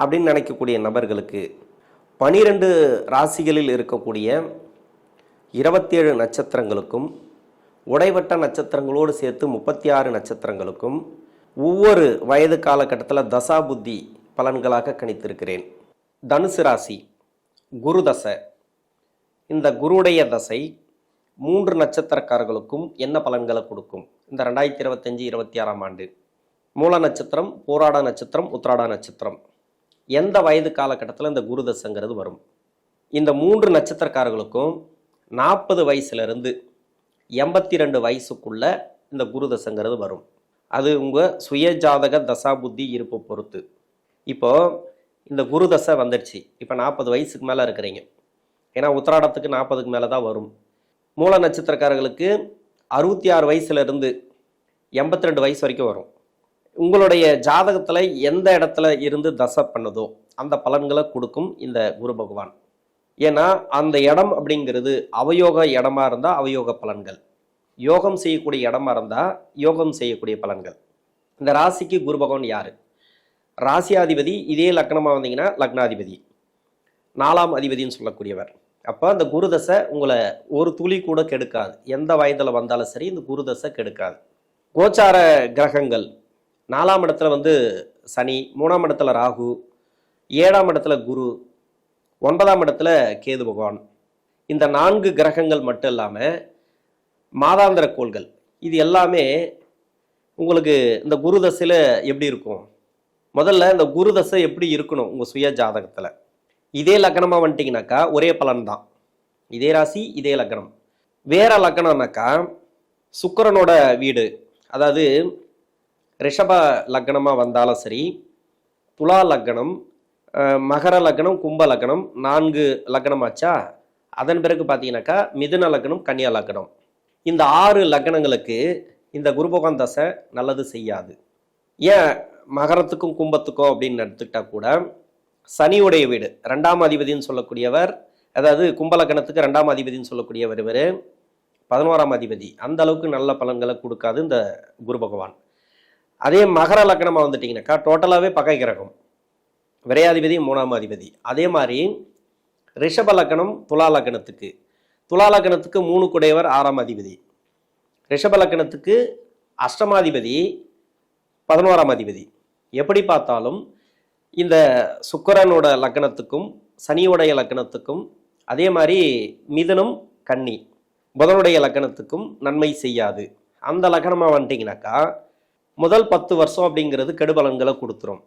அப்படின்னு நினைக்கக்கூடிய நபர்களுக்கு பனிரெண்டு ராசிகளில் இருக்கக்கூடிய இருபத்தேழு நட்சத்திரங்களுக்கும் உடைவட்ட நட்சத்திரங்களோடு சேர்த்து முப்பத்தி ஆறு நட்சத்திரங்களுக்கும் ஒவ்வொரு வயது காலகட்டத்தில் தசா புத்தி பலன்களாக கணித்திருக்கிறேன். தனுசு ராசி குரு தசை. இந்த குருடைய தசை மூன்று நட்சத்திரக்காரர்களுக்கும் என்ன பலன்களை கொடுக்கும்? இந்த ரெண்டாயிரத்தி இருபத்தஞ்சி இருபத்தி ஆறாம் ஆண்டு. மூல நட்சத்திரம் போராட நட்சத்திரம் உத்ராடா நட்சத்திரம். எந்த வயது காலகட்டத்தில் இந்த குரு தசைங்கிறது வரும்? இந்த மூன்று நட்சத்திரக்காரர்களுக்கும் நாற்பது வயசுலேருந்து எண்பத்தி ரெண்டு வயசுக்குள்ள இந்த குரு தசைங்கிறது வரும். அது உங்கள் சுய ஜாதக தசா புத்தி இருப்பை பொறுத்து. இப்போது இந்த குரு தசை வந்துடுச்சு. இப்போ நாற்பது வயசுக்கு மேலே இருக்கிறீங்க. ஏன்னா உத்திராடத்துக்கு நாற்பதுக்கு மேலே தான் வரும். மூல நட்சத்திரக்காரர்களுக்கு அறுபத்தி ஆறு வயசுலேருந்து எண்பத்தி ரெண்டு வயசு வரைக்கும் வரும். உங்களுடைய ஜாதகத்தில் எந்த இடத்துல இருந்து தசை பண்ணுதோ அந்த பலன்களை கொடுக்கும் இந்த குரு பகவான். ஏன்னா அந்த இடம் அப்படிங்கிறது அவயோக இடமா இருந்தால் அவயோக பலன்கள். யோகம் செய்யக்கூடிய இடமா இருந்தால் யோகம் செய்யக்கூடிய பலன்கள். இந்த ராசிக்கு குரு பகவான் யாரு? ராசியாதிபதி இதே லக்னமாக வந்தீங்கன்னா லக்னாதிபதி. நாலாம் அதிபதின்னு சொல்லக்கூடியவர். அப்போ அந்த குருதசை உங்களை ஒரு துளி கூட கெடுக்காது. எந்த வயதில் வந்தாலும் சரி இந்த குருதசை கெடுக்காது. கோச்சார கிரகங்கள் நாலாம் இடத்துல வந்து சனி மூணாம் இடத்துல ராகு ஏழாம் இடத்துல குரு ஒன்பதாம் இடத்துல கேது பகவான். இந்த நான்கு கிரகங்கள் மட்டும் இல்லாமல் மாதாந்திர கோள்கள் இது எல்லாமே உங்களுக்கு இந்த குரு தசையில் எப்படி இருக்கும்? முதல்ல இந்த குரு தசை எப்படி இருக்கணும் உங்கள் சுய ஜாதகத்தில்? இதே லக்னமாக வந்துட்டிங்கனாக்கா ஒரே பலன் தான். இதே ராசி இதே லக்னம். வேற லக்னம்னாக்கா சுக்கிரனோட வீடு அதாவது ரிஷப லக்னமாக வந்தாலும் சரி துலா லக்னம் மகர லக்னம் கும்ப லக்னம் நான்கு லக்னம் ஆச்சா? அதன் பிறகு பார்த்தீங்கன்னாக்கா மிதுன லக்னம் கன்னியா லக்னம். இந்த ஆறு லக்னங்களுக்கு இந்த குரு பகவான் தசை நல்லது செய்யாது. ஏன்? மகரத்துக்கும் கும்பத்துக்கும் அப்படின்னு எடுத்துக்கிட்டா கூட சனியுடைய வீடு ரெண்டாம் அதிபதின்னு சொல்லக்கூடியவர் அதாவது கும்பலக்கணத்துக்கு ரெண்டாம் அதிபதின்னு சொல்லக்கூடியவர் இவர் பதினோராம் அதிபதி. அந்த அளவுக்கு நல்ல பலன்களை கொடுக்காது இந்த குரு பகவான். அதே மகர லக்னமாக வந்துட்டிங்கனாக்கா டோட்டலாகவே பகை கிரகம். விரையாதிபதி மூணாம் அதிபதி. அதே மாதிரி ரிஷப லக்னம் துலா லக்னத்துக்கு துலா லக்னத்துக்கு மூணு குடையவர் ஆறாம் அதிபதி. ரிஷப லக்னத்துக்கு அஷ்டமாதிபதி பதினோராம் அதிபதி. எப்படி பார்த்தாலும் இந்த சுக்கரனோட லக்னத்துக்கும் சனியோடைய லக்னத்துக்கும் அதே மாதிரி மிதனும் கன்னி புதனுடைய லக்னத்துக்கும் நன்மை செய்யாது. அந்த லக்னமாக வந்துட்டிங்கனாக்கா முதல் பத்து வருஷம் அப்படிங்கிறது கெடுபலன்களை கொடுத்துரும்.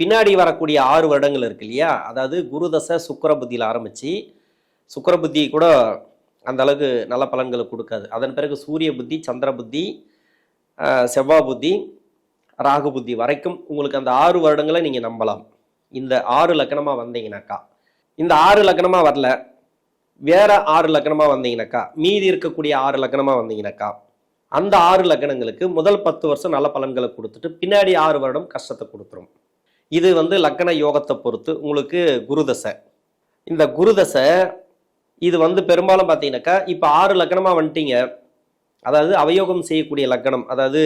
பின்னாடி வரக்கூடிய ஆறு வருடங்கள் இருக்கு இல்லையா? அதாவது குருதசை சுக்கிர புத்தியில் ஆரம்பித்து சுக்கிர புத்தி கூட அந்த அளவுக்கு நல்ல பலன்களை கொடுக்காது. அதன் பிறகு சூரிய புத்தி சந்திர புத்தி செவ்வாய் புத்தி ராகு புத்தி வரைக்கும் உங்களுக்கு அந்த ஆறு வருடங்களை நீங்கள் நம்பலாம். இந்த ஆறு லக்கணமாக வந்தீங்கனாக்கா. இந்த ஆறு லக்கணமாக வரல. வேற ஆறு லக்கணமாக வந்தீங்கனாக்கா மீதி இருக்கக்கூடிய ஆறு லக்கணமாக வந்தீங்கனாக்கா அந்த ஆறு லக்கணங்களுக்கு முதல் பத்து வருஷம் நல்ல பலன்களை கொடுத்துட்டு பின்னாடி ஆறு வருடம் கஷ்டத்தை கொடுத்துரும். இது வந்து லக்கண யோகத்தை பொறுத்து உங்களுக்கு குருதசை இந்த குருதசை இது வந்து பெரும்பாலும் பார்த்தீங்கன்னாக்கா இப்போ ஆறு லக்கணமாக வந்துட்டீங்க. அதாவது அவயோகம் செய்யக்கூடிய லக்கணம் அதாவது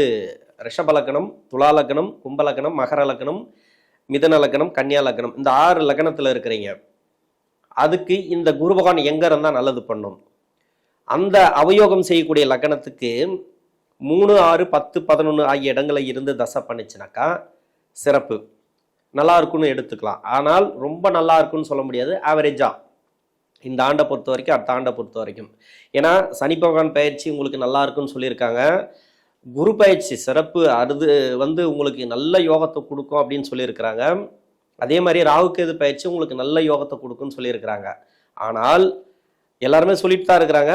ரிஷப லக்கணம் துலா லக்கணம் கும்ப லக்கணம் மகர லக்கணம் மிதன லக்கணம் கன்னியா லக்கணம் இந்த ஆறு லக்கணத்தில் இருக்கிறீங்க. அதுக்கு இந்த குரு பகவான் எங்கே இருந்தால் நல்லது பண்ணும்? அந்த அவயோகம் செய்யக்கூடிய லக்கணத்துக்கு மூணு ஆறு பத்து பதினொன்று ஆகிய இடங்களில் இருந்து தசை பண்ணிச்சுனாக்கா சிறப்பு. நல்லா இருக்குன்னு எடுத்துக்கலாம். ஆனால் ரொம்ப நல்லா இருக்குன்னு சொல்ல முடியாது. ஆவரேஜா இந்த ஆண்டை பொறுத்த வரைக்கும் அடுத்த ஆண்டை பொறுத்த வரைக்கும். ஏன்னா சனி பகவான் பயிற்சி உங்களுக்கு நல்லா இருக்குன்னு சொல்லியிருக்காங்க. குரு பயிற்சி சிறப்பு அது வந்து உங்களுக்கு நல்ல யோகத்தை கொடுக்கும் அப்படின்னு சொல்லியிருக்கிறாங்க. அதே மாதிரி ராகுகேது பயிற்சி உங்களுக்கு நல்ல யோகத்தை கொடுக்கும்னு சொல்லியிருக்கிறாங்க. ஆனால் எல்லாருமே சொல்லிட்டு தான் இருக்கிறாங்க.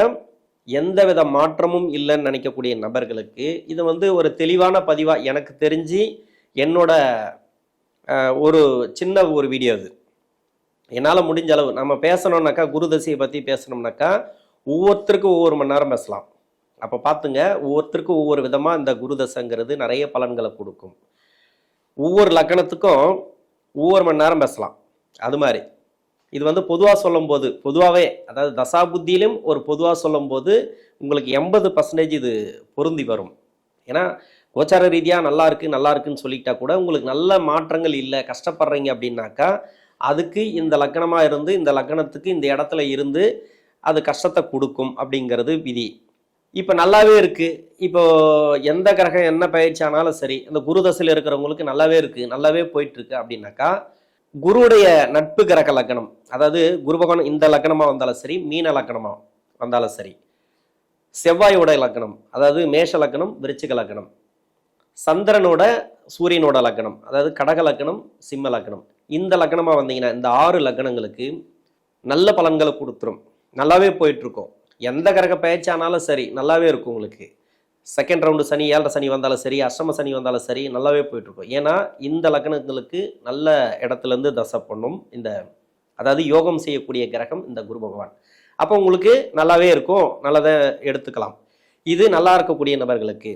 எந்த வித மாற்றமும் இல்லைன்னு நினைக்கக்கூடிய நபர்களுக்கு இது வந்து ஒரு தெளிவான பதிவாக எனக்கு தெரிஞ்சு என்னோட ஒரு சின்ன ஒரு வீடியோ இது. என்னால் முடிஞ்ச அளவு நம்ம பேசணும்னாக்கா குருதசையை பற்றி பேசணும்னாக்கா ஒவ்வொருத்தருக்கும் ஒவ்வொரு மணி நேரம் பேசலாம். அப்போ பார்த்துங்க ஒவ்வொருத்தருக்கும் ஒவ்வொரு விதமாக இந்த குருதசைங்கிறது நிறைய பலன்களை கொடுக்கும். ஒவ்வொரு லக்கணத்துக்கும் ஒவ்வொரு மணி நேரம் பேசலாம். அது மாதிரி. இது வந்து பொதுவாக சொல்லும்போது பொதுவாகவே அதாவது தசாபுத்தியிலும் ஒரு பொதுவாக சொல்லும்போது உங்களுக்கு எண்பது பர்சன்டேஜ் இது பொருந்தி வரும். ஏன்னா கோச்சார ரீதியாக நல்லா இருக்கு நல்லா இருக்குன்னு சொல்லிட்டா கூட உங்களுக்கு நல்ல மாற்றங்கள் இல்லை கஷ்டப்படுறீங்க அப்படின்னாக்கா அதுக்கு இந்த லக்கணமாக இருந்து இந்த லக்கணத்துக்கு இந்த இடத்துல இருந்து அது கஷ்டத்தை கொடுக்கும் அப்படிங்கிறது விதி. இப்போ நல்லாவே இருக்குது இப்போ எந்த கிரகம் என்ன பயிற்சி ஆனாலும் சரி இந்த குரு தசையில் இருக்கிறவங்களுக்கு நல்லாவே இருக்குது நல்லாவே போயிட்டுருக்கு அப்படின்னாக்கா குருவுடைய நட்பு கிரக லக்கணம் அதாவது குரு பகவான் இந்த லக்கணமாக வந்தாலும் சரி மீன லக்கணமாக வந்தாலும் சரி செவ்வாயோட லக்கணம் அதாவது மேஷ லக்கணம் விருச்சிக லக்கணம் சந்திரனோட சூரியனோட லக்கணம் அதாவது கடக லக்கணம் சிம்ம லக்கணம் இந்த லக்கணமாக வந்தீங்கன்னா இந்த ஆறு லக்கணங்களுக்கு நல்ல பலன்களை கொடுத்துரும். நல்லாவே போயிட்டுருக்கோம் எந்த கிரக பயிற்சி ஆனாலும் சரி நல்லாவே இருக்கும் உங்களுக்கு. செகண்ட் ரவுண்டு சனி ஏழரை சனி வந்தாலும் சரி அஷ்டம சனி வந்தாலும் சரி நல்லாவே போயிட்டுருக்கும். ஏன்னா இந்த லக்னங்களுக்கு நல்ல இடத்துலேருந்து தசை பண்ணும். இந்த அதாவது யோகம் செய்யக்கூடிய கிரகம் இந்த குரு பகவான். அப்போ உங்களுக்கு நல்லாவே இருக்கும். நல்லதை எடுத்துக்கலாம். இது நல்லா இருக்கக்கூடிய நபர்களுக்கு.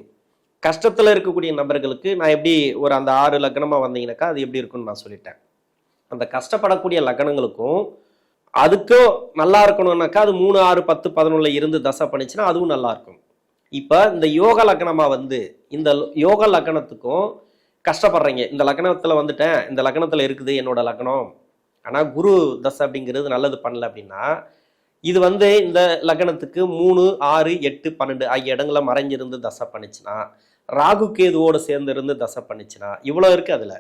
கஷ்டத்தில் இருக்கக்கூடிய நபர்களுக்கு நான் எப்படி ஒரு அந்த ஆறு லக்னமாக வந்தீங்கன்னாக்கா அது எப்படி இருக்குன்னு நான் சொல்லிட்டேன். அந்த கஷ்டப்படக்கூடிய லக்னங்களுக்கும் அதுக்கும் நல்லா இருக்கணும்னாக்கா அது மூணு ஆறு பத்து பதினொன்றில் இருந்து தசை பண்ணிச்சுன்னா அதுவும் நல்லா இருக்கும். இப்போ இந்த யோக லக்னமாக வந்து இந்த யோக லக்னத்துக்கும் கஷ்டப்படுறீங்க. இந்த லக்னத்தில் வந்துட்டேன் இந்த லக்னத்தில் இருக்குது என்னோட லக்னம் ஆனால் குரு தசை அப்படிங்கிறது நல்லது பண்ணல அப்படின்னா இது வந்து இந்த லக்னத்துக்கு மூணு ஆறு எட்டு பன்னெண்டு ஆகிய இடங்களை மறைஞ்சிருந்து தசை பண்ணுச்சுன்னா ராகு கேதுவோடு சேர்ந்து இருந்து தசை பண்ணுச்சுன்னா இவ்வளோ இருக்குது அதில்.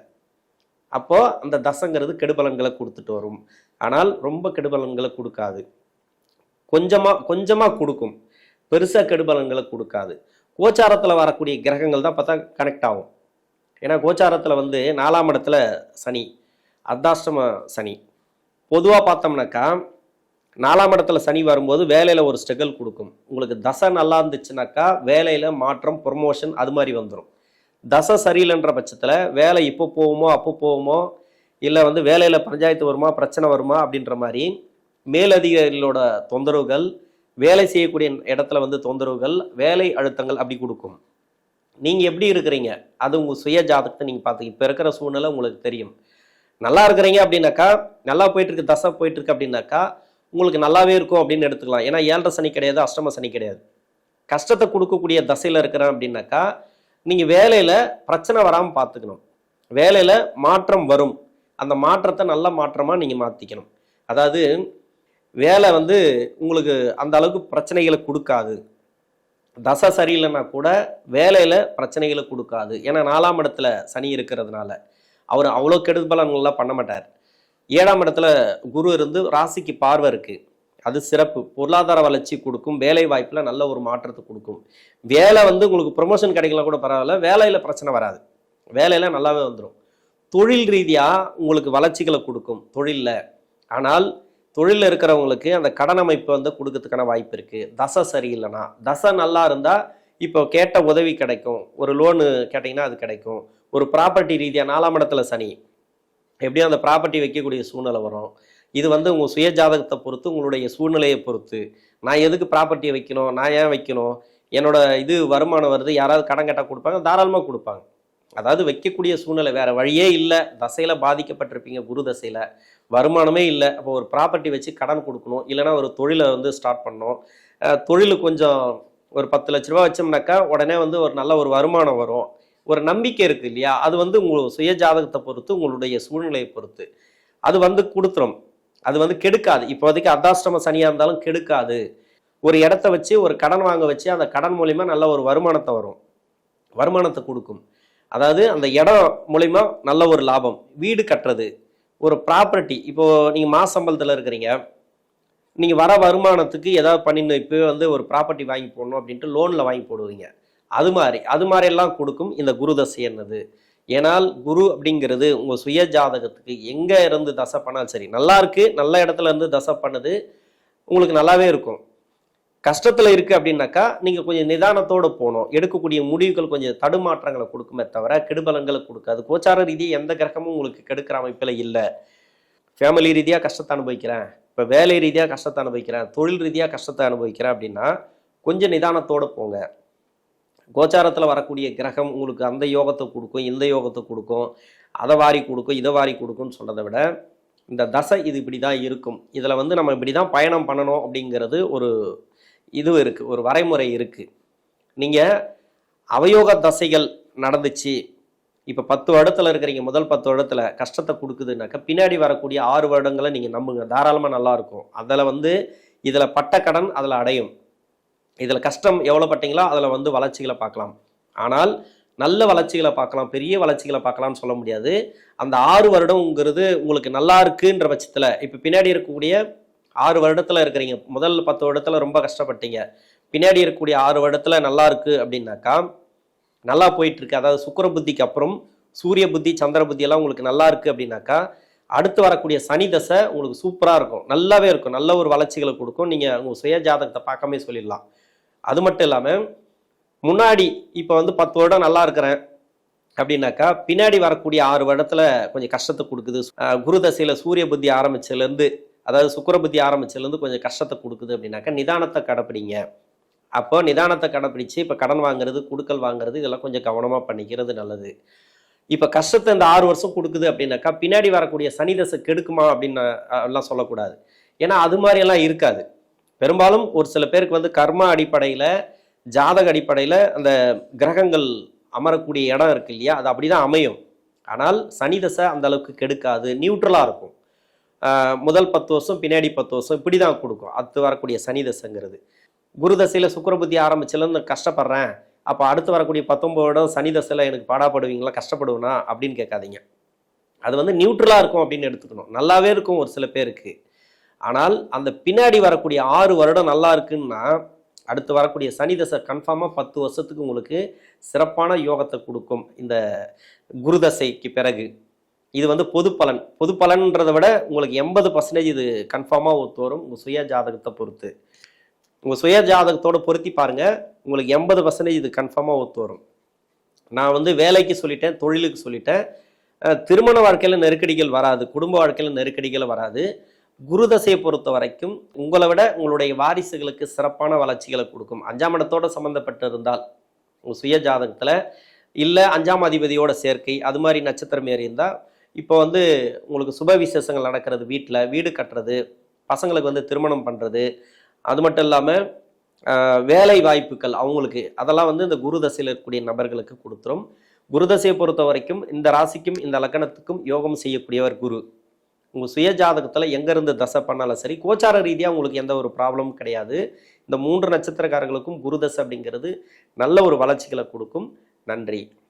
அப்போது அந்த தசைங்கிறது கெடுபலன்களை கொடுத்துட்டு வரும். ஆனால் ரொம்ப கெடுபலன்களை கொடுக்காது. கொஞ்சமாக கொஞ்சமாக கொடுக்கும். பெருசாக கெடுபலன்களை கொடுக்காது. கோச்சாரத்தில் வரக்கூடிய கிரகங்கள் தான் பார்த்தா கனெக்ட் ஆகும். ஏன்னா கோச்சாரத்தில் வந்து நாலாம் இடத்துல சனி அர்த்தாஷ்டம சனி. பொதுவாக பார்த்தோம்னாக்கா நாலாம் இடத்துல சனி வரும்போது வேலையில் ஒரு ஸ்ட்ரகிள் கொடுக்கும். உங்களுக்கு தசை நல்லா இருந்துச்சுனாக்கா வேலையில் மாற்றம் ப்ரொமோஷன் அது மாதிரி வந்துடும் தசை சரியில்லைன்ற பட்சத்தில் வேலை இப்போ போகுமோ அப்போ போகுமோ இல்லை வந்து வேலையில் பஞ்சாயத்து வருமா பிரச்சனை வருமா அப்படின்ற மாதிரி மேலதிகாரிகளோட தொந்தரவுகள் வேலை செய்யக்கூடிய இடத்துல வந்து தொந்தரவுகள் வேலை அழுத்தங்கள் அப்படி கொடுக்கும். நீங்கள் எப்படி இருக்கிறீங்க? அது உங்கள் சுய ஜாதகத்தை நீங்கள் பார்த்து இப்போ இருக்கிற சூழ்நிலை உங்களுக்கு தெரியும். நல்லா இருக்கிறீங்க அப்படின்னாக்கா நல்லா போயிட்டுருக்கு தசை போயிட்டுருக்கு அப்படின்னாக்கா உங்களுக்கு நல்லாவே இருக்கும் அப்படின்னு எடுத்துக்கலாம். ஏன்னா ஏழரை சனி கிடையாது அஷ்டம சனி கிடையாது. கஷ்டத்தை கொடுக்கக்கூடிய தசையில் இருக்கிறேன் அப்படின்னாக்கா நீங்கள் வேலையில் பிரச்சனை வராமல் பார்த்துக்கணும். வேலையில் மாற்றம் வரும். அந்த மாற்றத்தை நல்ல மாற்றமாக நீங்கள் மாற்றிக்கணும் அதாவது வேலை வந்து உங்களுக்கு அந்த அளவுக்கு பிரச்சனைகளை கொடுக்காது. தசை சரியில்லைன்னா கூட வேலையில் பிரச்சனைகளை கொடுக்காது. ஏன்னா நாலாம் இடத்துல சனி இருக்கிறதுனால அவர் அவ்வளோ கெடுபலன்கள்லாம் பண்ண மாட்டார். ஏழாம் இடத்துல குரு இருந்து ராசிக்கு பார்வை இருக்குது அது சிறப்பு. பொருளாதார வளர்ச்சி கொடுக்கும். வேலை வாய்ப்பில் நல்ல ஒரு மாற்றத்தை கொடுக்கும். வேலை வந்து உங்களுக்கு ப்ரொமோஷன் கிடைக்கலாம் கூட பரவாயில்ல. வேலையில் பிரச்சனை வராது. வேலையில் நல்லாவே வந்துடும் தொழில் ரீதியாக உங்களுக்கு வளர்ச்சிகளை கொடுக்கும். தொழிலில். ஆனால் தொழிலில் இருக்கிறவங்களுக்கு அந்த கடன் அமைப்பு வந்து கொடுக்கறதுக்கான வாய்ப்பு இருக்குது தசை சரியில்லைனா தசை நல்லா இருந்தால் இப்போ கேட்ட உதவி கிடைக்கும். ஒரு லோனு கேட்டிங்கன்னா அது கிடைக்கும். ஒரு ப்ராப்பர்ட்டி ரீதியாக நாலாம் இடத்துல சனி எப்படியும் அந்த ப்ராப்பர்ட்டி வைக்கக்கூடிய சூழ்நிலை வரும். இது வந்து உங்கள் சுய ஜாதகத்தை பொறுத்து உங்களுடைய சூழ்நிலையை பொறுத்து. நான் எதுக்கு ப்ராப்பர்ட்டியை வைக்கணும்? நான் ஏன் வைக்கணும்? என்னோட இது வருமானம் வருது யாராவது கடன் கேட்டால் கொடுப்பாங்க தாராளமாக கொடுப்பாங்க. அதாவது வைக்கக்கூடிய சூழ்நிலை வேறு வழியே இல்லை. தசையில் பாதிக்கப்பட்டிருப்பீங்க குரு தசையில். வருமானமே இல்லை. அப்போ ஒரு ப்ராப்பர்ட்டி வச்சு கடன் கொடுக்கணும். இல்லைன்னா ஒரு தொழிலை வந்து ஸ்டார்ட் பண்ணணும். தொழில் கொஞ்சம் ஒரு பத்து லட்ச ரூபா வச்சோம்னாக்கா உடனே வந்து ஒரு நல்ல ஒரு வருமானம் வரும். ஒரு நம்பிக்கை இருக்கு இல்லையா? அது வந்து உங்கள் சுய ஜாதகத்தை பொறுத்து உங்களுடைய சூழ்நிலையை பொறுத்து. அது வந்து கொடுத்துரும். அது வந்து கெடுக்காது. இப்போதைக்கு அர்த்தாஷ்டம சனியாக இருந்தாலும் கெடுக்காது. ஒரு இடத்த வச்சு ஒரு கடன் வாங்க வச்சு அந்த கடன் மூலிமா நல்ல ஒரு வருமானத்தை வரும். வருமானத்தை கொடுக்கும். அதாவது அந்த இடம் மூலிமா நல்ல ஒரு லாபம். வீடு கட்டுறது. ஒரு ப்ராப்பர்ட்டி இப்போ நீங்கள் மாச சம்பளத்தில் இருக்கிறீங்க. நீங்கள் வர வருமானத்துக்கு ஏதாவது பண்ணிடணும் இப்போ வந்து ஒரு ப்ராப்பர்ட்டி வாங்கி போடணும் அப்படின்ட்டு லோனில் வாங்கி போடுவீங்க. அது மாதிரி அது மாதிரியெல்லாம் கொடுக்கும் இந்த குரு தசை என்னது? ஏனால் குரு அப்படிங்கிறது உங்கள் சுய ஜாதகத்துக்கு எங்கே இருந்து தசை பண்ணாலும் சரி நல்லா இருக்குது நல்ல இடத்துல இருந்து தசை பண்ணுது உங்களுக்கு நல்லாவே இருக்கும். கஷ்டத்தில் இருக்குது அப்படின்னாக்கா நீங்கள் கொஞ்சம் நிதானத்தோடு போகணும். எடுக்கக்கூடிய முடிவுகள் கொஞ்சம் தடுமாற்றங்களை கொடுக்குமே தவிர கெடுபலங்களை கொடுக்காது. கோச்சார ரீதியாக எந்த கிரகமும் உங்களுக்கு கெடுக்கிற அமைப்பில் இல்லை. ஃபேமிலி ரீதியாக கஷ்டத்தை அனுபவிக்கிறேன். இப்போ வேலை ரீதியாக கஷ்டத்தை அனுபவிக்கிறேன். தொழில் ரீதியாக கஷ்டத்தை அனுபவிக்கிறேன் அப்படின்னா கொஞ்சம் நிதானத்தோடு போங்க. கோச்சாரத்தில் வரக்கூடிய கிரகம் உங்களுக்கு அந்த யோகத்தை கொடுக்கும் இந்த யோகத்தை கொடுக்கும் அதை வாரி கொடுக்கும் இதை வாரி கொடுக்கும்னு சொல்கிறத விட இந்த தசை இது இப்படி தான் இருக்கும். இதில் வந்து நம்ம இப்படி தான் பயணம் பண்ணணும் அப்படிங்கிறது ஒரு இது இருக்குது ஒரு வரைமுறை இருக்குது நீங்கள் அவயோக தசைகள் நடந்துச்சு. இப்போ பத்து வருடத்தில் இருக்கிறீங்க முதல் பத்து வருடத்தில் கஷ்டத்தை கொடுக்குதுனாக்கா பின்னாடி வரக்கூடிய ஆறு வருடங்களை நீங்கள் நம்புங்க. தாராளமாக நல்லா இருக்கும். அதில் வந்து இதில் பட்ட கடன் அதில் அடையும். இதில் கஷ்டம் எவ்வளோ பட்டீங்களோ அதில் வந்து வளர்ச்சிகளை பார்க்கலாம். ஆனால் நல்ல வளர்ச்சிகளை பார்க்கலாம் பெரிய வளர்ச்சிகளை பார்க்கலாம்னு சொல்ல முடியாது. அந்த ஆறு வருடம்ங்கிறது உங்களுக்கு நல்லா இருக்குன்ற பட்சத்தில் இப்போ பின்னாடி இருக்கக்கூடிய ஆறு வருடத்தில் இருக்கிறீங்க. முதல் பத்து வருடத்தில் ரொம்ப கஷ்டப்பட்டீங்க. பின்னாடி இருக்கக்கூடிய ஆறு வருடத்தில் நல்லா இருக்கு அப்படின்னாக்கா நல்லா போயிட்டு இருக்கு அதாவது சுக்கர புத்திக்கு அப்புறம் சூரிய புத்தி சந்திர புத்தி எல்லாம் உங்களுக்கு நல்லா இருக்கு அப்படின்னாக்கா அடுத்து வரக்கூடிய சனி தசை உங்களுக்கு சூப்பராக இருக்கும். நல்லாவே இருக்கும். நல்ல ஒரு வளர்ச்சிகளை கொடுக்கும். நீங்கள் உங்கள் சுய ஜாதகத்தை பார்க்காம சொல்லிடலாம். அது மட்டும் இல்லாமல் முன்னாடி இப்போ வந்து பத்து வருடம் நல்லா இருக்கிறேன் அப்படின்னாக்கா பின்னாடி வரக்கூடிய ஆறு வருடத்துல கொஞ்சம் கஷ்டத்தை கொடுக்குது. குரு தசையில் சூரிய புத்தி ஆரம்பிச்சதுலேருந்து அதாவது சுக்கரபுத்தி ஆரம்பிச்சதுலேருந்து கொஞ்சம் கஷ்டத்தை கொடுக்குது அப்படின்னாக்கா நிதானத்தை கடைப்பிடிங்க. அப்போ நிதானத்தை கடைப்பிடிச்சு இப்போ கடன் வாங்குறது குடுக்கல் வாங்குறது இதெல்லாம் கொஞ்சம் கவனமாக பண்ணிக்கிறது நல்லது. இப்போ கஷ்டத்தை இந்த ஆறு வருஷம் கொடுக்குது அப்படின்னாக்கா பின்னாடி வரக்கூடிய சனி தசை கெடுக்குமா அப்படின்னு எல்லாம் சொல்லக்கூடாது. ஏன்னா அது மாதிரியெல்லாம் இருக்காது. பெரும்பாலும் ஒரு சில பேருக்கு வந்து கர்ம அடிப்படையில் ஜாதக அடிப்படையில் அந்த கிரகங்கள் அமரக்கூடிய இடம் இருக்கு இல்லையா? அது அப்படிதான் அமையும். ஆனால் சனி தசை அந்த அளவுக்கு கெடுக்காது நியூட்ரலாக இருக்கும். முதல் பத்து வருஷம் பின்னாடி பத்து வருஷம் இப்படி தான் கொடுக்கும். அடுத்து வரக்கூடிய சனி தசைங்கிறது. குரு தசையில் சுக்கரபுத்தி ஆரம்பிச்சிலேருந்து கஷ்டப்படுறேன். அப்போ அடுத்து வரக்கூடிய பத்தொன்பது வருடம் சனி தசையில் எனக்கு பாடாப்படுவீங்களா கஷ்டப்படுவேனா அப்படின்னு கேட்காதீங்க. அது வந்து நியூட்ரலாக இருக்கும் அப்படின்னு எடுத்துக்கணும். நல்லாவே இருக்கும் ஒரு சில பேருக்கு. ஆனால் அந்த பின்னாடி வரக்கூடிய ஆறு வருடம் நல்லா இருக்குன்னா அடுத்து வரக்கூடிய சனி தசை கன்ஃபார்மாக பத்து வருஷத்துக்கு உங்களுக்கு சிறப்பான யோகத்தை கொடுக்கும் இந்த குருதசைக்கு பிறகு. இது வந்து பொது பலன். பொது பலன்றதை விட உங்களுக்கு எண்பது பர்சன்டேஜ் இது கன்ஃபார்மாக ஒத்து வரும் உங்கள் சுய ஜாதகத்தை பொறுத்து. உங்கள் சுய ஜாதகத்தோடு பொருத்தி பாருங்கள் உங்களுக்கு எண்பது பர்சன்டேஜ் இது கன்ஃபார்மாக ஒத்து வரும் நான் வந்து வேலைக்கு சொல்லிட்டேன் தொழிலுக்கு சொல்லிட்டேன். திருமண வாழ்க்கையில் நெருக்கடிகள் வராது குடும்ப வாழ்க்கையில் நெருக்கடிகள் வராது. குரு தசையை பொறுத்த வரைக்கும் உங்களை விட உங்களுடைய வாரிசுகளுக்கு சிறப்பான வளர்ச்சிகளை கொடுக்கும். அஞ்சாம் இடத்தோடு சம்மந்தப்பட்டு இருந்தால் உங்கள் சுய ஜாதகத்தில் இல்லை அஞ்சாம் அதிபதியோட சேர்க்கை அது மாதிரி நட்சத்திரம் ஏறி இருந்தால் இப்போ வந்து உங்களுக்கு சுப விசேஷங்கள் நடக்கிறது வீட்டில் வீடு கட்டுறது பசங்களுக்கு வந்து திருமணம் பண்ணுறது அது மட்டும் இல்லாமல் வேலை வாய்ப்புகள் அவங்களுக்கு அதெல்லாம் வந்து இந்த குரு தசையில் இருக்கக்கூடிய நபர்களுக்கு கொடுத்துரும். குரு தசையை பொறுத்த வரைக்கும் இந்த ராசிக்கும் இந்த லக்கணத்துக்கும் யோகம் செய்யக்கூடியவர் குரு. உங்கள் சுய ஜாதகத்தில் எங்கேருந்து தசை பண்ணாலும் சரி கோச்சார ரீதியாக உங்களுக்கு எந்த ஒரு ப்ராப்ளமும் கிடையாது. இந்த மூன்று நட்சத்திரக்காரர்களுக்கும் குரு தசை அப்படிங்கிறது நல்ல ஒரு வளர்ச்சிகளை கொடுக்கும். நன்றி.